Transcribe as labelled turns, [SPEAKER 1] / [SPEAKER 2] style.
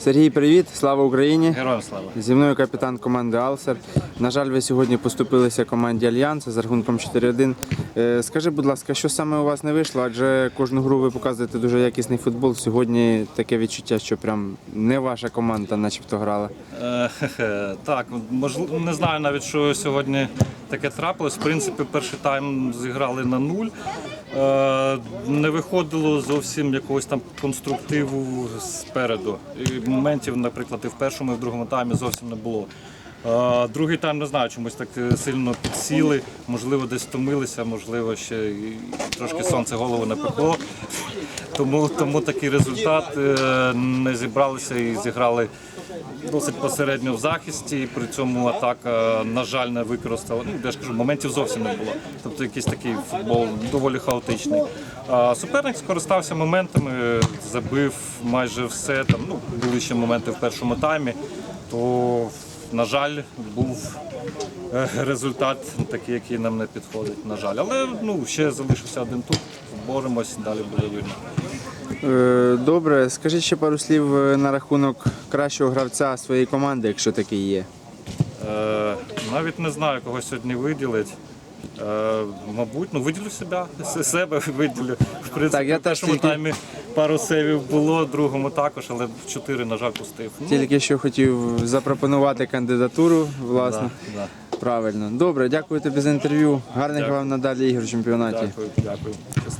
[SPEAKER 1] Сергій, привіт! Слава Україні!
[SPEAKER 2] Героям слава.
[SPEAKER 1] Зі мною капітан команди Алсер. На жаль, ви сьогодні поступилися команді Альянс з рахунком 4-1. Е, Скажи, будь ласка, що саме у вас не вийшло? Адже кожну гру ви показуєте дуже якісний футбол. Сьогодні таке відчуття, що прям не ваша команда, начебто грала.
[SPEAKER 2] Е, Так, можливо, не знаю навіть, що сьогодні таке трапилось. В принципі, перший тайм зіграли на нуль. Е, Не виходило зовсім якогось там конструктиву спереду. І моментів, наприклад, і в першому, і в другому таймі зовсім не було. Е, Другий тайм не знаю, чомусь так е, сильно підсіли, можливо, десь втомилися, можливо, ще трошки сонце голову не пекло. Тому, тому такий результат не зібралися і зіграли досить посередньо в захисті. При цьому атака, на жаль, не використала. Ну, я ж кажу, моментів зовсім не було. Тобто якийсь такий футбол доволі хаотичний. А суперник скористався моментами, забив майже все. Там ну були ще моменти в першому таймі. То, на жаль, був е, результат такий, який нам не підходить. На жаль, але ну ще залишився один тур. Боремось, далі буде видно.
[SPEAKER 1] Е, Добре, скажіть ще пару слів е, на рахунок кращого гравця своєї команди, якщо такий є.
[SPEAKER 2] Е, навіть не знаю, кого сьогодні виділить. Е, мабуть, ну виділю себе, себе виділю. В принципі,
[SPEAKER 1] Так, я
[SPEAKER 2] в першому
[SPEAKER 1] тільки-
[SPEAKER 2] таймі пару сейвів було, в другому також, але в чотири, на жаль, пустив. Ну,
[SPEAKER 1] Тільки що хотів запропонувати кандидатуру, власне.
[SPEAKER 2] да, да.
[SPEAKER 1] Правильно. Добре, дякую тобі за інтерв'ю. Гарних
[SPEAKER 2] Дякую.
[SPEAKER 1] вам надалі ігор в чемпіонаті.
[SPEAKER 2] Дякую, дякую. Щасливо.